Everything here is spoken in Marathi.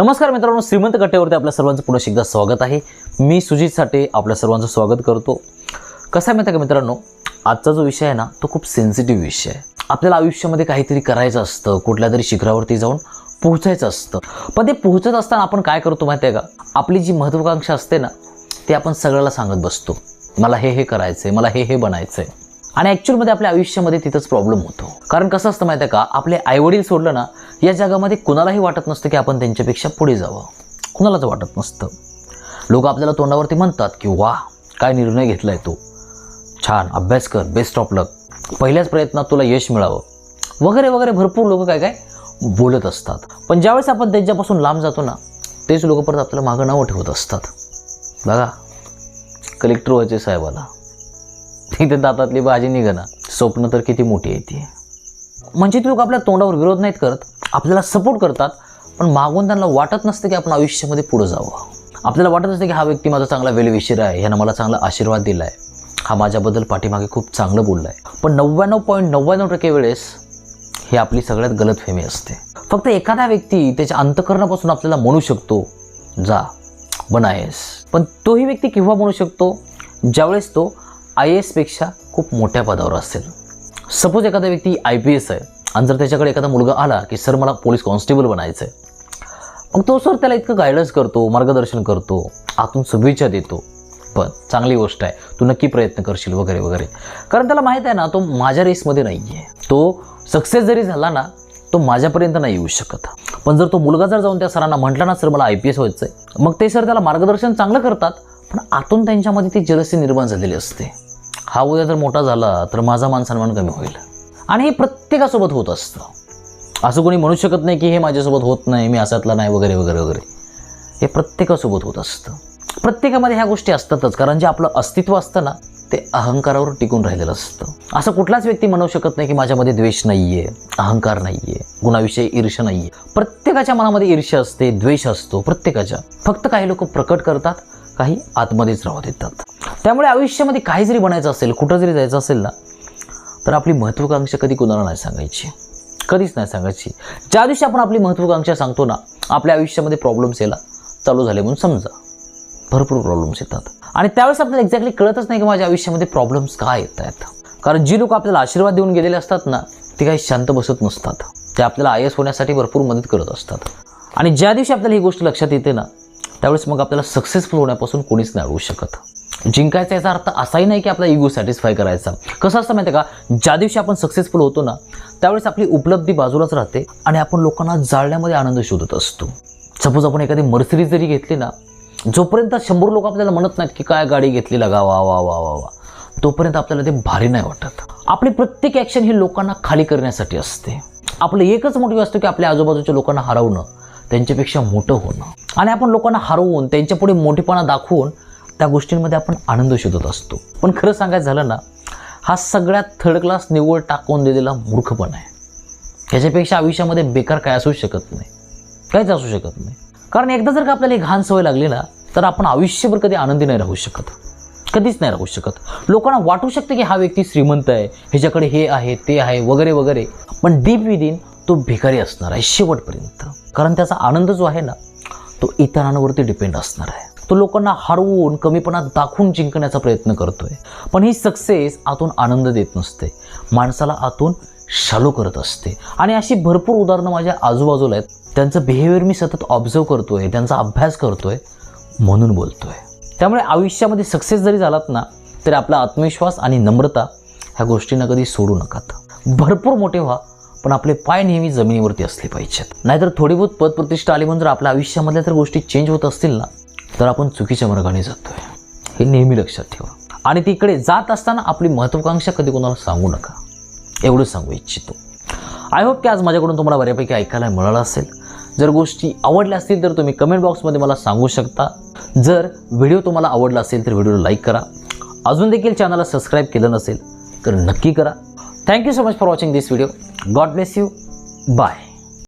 नमस्कार मित्रांनो श्रीमंत कट्ट्यावरती आपल्या सर्वांचं पुन्हा एकदा स्वागत आहे. मी सुजित साठे आपल्या सर्वांचं स्वागत करतो. कसं आहे माहिती आहे का मित्रांनो आजचा जो विषय आहे ना तो खूप सेन्सिटिव्ह विषय आहे. आपल्याला आयुष्यामध्ये काहीतरी करायचं असतं कुठल्या तरी शिखरावरती जाऊन पोहोचायचं असतं. पण ते पोहोचत असताना आपण काय करतो माहिती आहे का? आपली जी महत्त्वाकांक्षा असते ना ते आपण सगळ्याला सांगत बसतो. मला हे हे करायचं आहे मला हे हे बनायचं आहे आणि ॲक्च्युअलमध्ये आपल्या आयुष्यामध्ये तिथंच प्रॉब्लेम होतो. कारण कसं असतं माहिती आहे का? आपले आईवडील सोडलं ना या जगामध्ये कुणालाही वाटत नसतं की आपण त्यांच्यापेक्षा पुढे जावं. कुणालाच वाटत नसतं. लोक आपल्याला तोंडावरती म्हणतात की वा काय निर्णय घेतला आहे तू? छान अभ्यास कर बेस्ट ऑफ लक पहिल्याच प्रयत्नात तुला यश मिळावं. वगैरे वगैरे भरपूर लोक काय काय बोलत असतात. पण ज्यावेळेस आपण त्यांच्यापासून लांब जातो ना तेच लोक परत आपल्याला मागं नावं ठेवत असतात. बघा कलेक्टर व्हायचे साहेबाला. तिथे दातातली भाजी निघणं स्वप्न तर किती मोठी आहे ती. म्हणजे ते लोक आपल्या तोंडावर विरोध नाहीत करत आपल्याला सपोर्ट करतात पण मागून त्यांना वाटत नसतं की आपण आयुष्यामध्ये पुढं जावं. आपल्याला वाटत असतं की हा व्यक्ती माझा चांगला वेलविशीर आहे ह्यानं मला चांगला आशीर्वाद दिला आहे हा माझ्याबद्दल पाठीमागे खूप चांगलं बोललं आहे पण नव्याण्णव पॉईंट नव्याण्णव टक्के वेळेस ही आपली सगळ्यात गलतफहमी असते. फक्त एखादा व्यक्ती त्याच्या अंतकरणापासून आपल्याला म्हणू शकतो जा बनायस पण तोही व्यक्ती केव्हा म्हणू शकतो? ज्यावेळेस तो आय एसपेक्षा खूप मोठ्या पदावर असेल. सपोज एखादा व्यक्ती आय पी एस आहे आणि जर त्याच्याकडे एखादा मुलगा आला की सर मला पोलीस कॉन्स्टेबल बनायचं आहे मग तो सर त्याला इतकं गायडन्स करतो मार्गदर्शन करतो आतून शुभेच्छा देतो. पण चांगली गोष्ट आहे तू नक्की प्रयत्न करशील वगैरे वगैरे. कारण त्याला माहीत आहे ना तो माझ्या रेसमध्ये नाही आहे तो सक्सेस जरी झाला ना तो माझ्यापर्यंत नाही येऊ शकत. पण जर तो मुलगा जर जाऊन त्या सरांना म्हटला ना सर मला आय पी एस व्हायचं आहे मग ते सर त्याला मार्गदर्शन चांगलं करतात पण आतून त्यांच्यामध्ये ती जलसी निर्माण झालेली असते. हा उद्या जर मोठा झाला तर माझा मान सन्मान कमी होईल. आणि हे प्रत्येकासोबत होत असतं. असं कोणी म्हणू शकत नाही की हे माझ्यासोबत होत नाही मी असातला नाही वगैरे वगैरे वगैरे. हे प्रत्येकासोबत होत असतं. प्रत्येकामध्ये ह्या गोष्टी असतातच कारण जे आपलं अस्तित्व असतं ना ते अहंकारावर टिकून राहिलेलं असतं. असं कुठलाच व्यक्ती म्हणू शकत नाही की माझ्यामध्ये द्वेष नाही आहे अहंकार नाही आहे गुणाविषयी ईर्ष्या नाही आहे प्रत्येकाच्या मनामध्ये ईर्ष्या असते द्वेष असतो प्रत्येकाच्या. फक्त काही लोक प्रकट करतात काही आतमध्येच राहू देतात. त्यामुळे आयुष्यामध्ये काही जरी बनायचं असेल कुठं जरी जायचं असेल ना तर आपली महत्त्वाकांक्षा कधी कुणाला नाही सांगायची? कधीच नाही सांगायची. ज्या दिवशी आपण आपली महत्त्वाकांक्षा सांगतो ना आपल्या आयुष्यामध्ये प्रॉब्लेम्स यायला चालू झाले म्हणून समजा. भरपूर प्रॉब्लेम्स येतात. आणि त्यावेळेस आपल्याला एक्झॅक्टली कळतच नाही की माझ्या आयुष्यामध्ये प्रॉब्लेम्स का येत आहेत. कारण जी लोक आपल्याला आशीर्वाद देऊन गेलेले असतात ना ते काही शांत बसत नसतात. ते आपल्याला आय एस होण्यासाठी भरपूर मदत करत असतात. आणि ज्या दिवशी आपल्याला ही गोष्ट लक्षात येते ना त्यावेळेस मग आपल्याला सक्सेसफुल होण्यापासून कोणीच नाही अडवू शकत. जिंकायचा याचा अर्थ असाही नाही की आपला इगो सॅटिस्फाय करायचा. कसं असतं माहिती आहे का? ज्या दिवशी आपण सक्सेसफुल होतो ना त्यावेळेस आपली उपलब्धी बाजूलाच राहते आणि आपण लोकांना जाळण्यामध्ये आनंद शोधत असतो. सपोज आपण एखादी मर्सिडीज जरी घेतली ना जोपर्यंत शंभर लोक आपल्याला म्हणत नाहीत की काय गाडी घेतली लगा वा वा वा वा वा तोपर्यंत आपल्याला ते भारी नाही वाटत. आपली प्रत्येक ॲक्शन ही लोकांना खाली करण्यासाठी असते. आपलं एकच मोटिव्ह असतं की आपल्या आजूबाजूच्या लोकांना हरवणं त्यांच्यापेक्षा मोठं होणं. आणि आपण लोकांना हरवून त्यांच्यापुढे मोठेपणा दाखवून त्या गोष्टींमध्ये आपण आनंद शोधत असतो. पण खरं सांगायचं झालं ना हा सगळ्यात थर्ड क्लास निवड टाकून दिलेला मूर्खपण आहे. ह्याच्यापेक्षा आयुष्यामध्ये बेकार काय असू शकत नाही. काहीच असू शकत नाही. कारण एकदा जर का आपल्याला एक घाण सवय लागली ना तर आपण आयुष्यभर कधी आनंदी नाही राहू शकत. कधीच नाही राहू शकत. लोकांना वाटू शकते की हा व्यक्ती श्रीमंत आहे ह्याच्याकडे हे आहे ते आहे वगैरे वगैरे. पण डीप विदिन तो भिकारी असणार आहे शेवटपर्यंत. कारण त्याचा आनंद जो आहे ना तो इतरांवरती डिपेंड असणार आहे. तो लोकांना हरवून कमीपणा दाखवून जिंकण्याचा प्रयत्न करतोय. पण ही सक्सेस आतून आनंद देत नसते. माणसाला आतून शालो करत असते. आणि अशी भरपूर उदाहरणं माझ्या आजूबाजूला आहेत. त्यांचं बिहेवियर मी सतत ऑब्झर्व करतोय त्यांचा अभ्यास करतोय म्हणून बोलतोय. त्यामुळे आयुष्यामध्ये सक्सेस जरी झालात ना तरी आपला आत्मविश्वास आणि नम्रता ह्या गोष्टींना कधी सोडू नकात. भरपूर मोठे व्हा पण आपले पाय नेहमी जमिनीवरती असले पाहिजेत. नाहीतर थोडी बहुत पद प्रतिष्ठा आली म्हणून जर आपल्या आयुष्यामधल्या तर गोष्टी चेंज होत असतील ना तर आपण चुकीच्या मार्गाने जातोय. हे नेहमी लक्षात ठेवा. आणि तिकडे जात असताना आपली महत्त्वाकांक्षा कधी कोणाला सांगू नका. एवढं सांगू इच्छितो. आय होप की आज माझ्याकडून तुम्हाला बऱ्यापैकी ऐकायला मिळालं असेल. जर गोष्टी आवडल्या असतील तर तुम्ही कमेंट बॉक्समध्ये मला सांगू शकता. जर व्हिडिओ तुम्हाला आवडला असेल तर व्हिडिओला लाईक करा. अजून देखील चॅनलला सबस्क्राईब केलं नसेल तर नक्की करा. Thank you so much for watching this video God bless you bye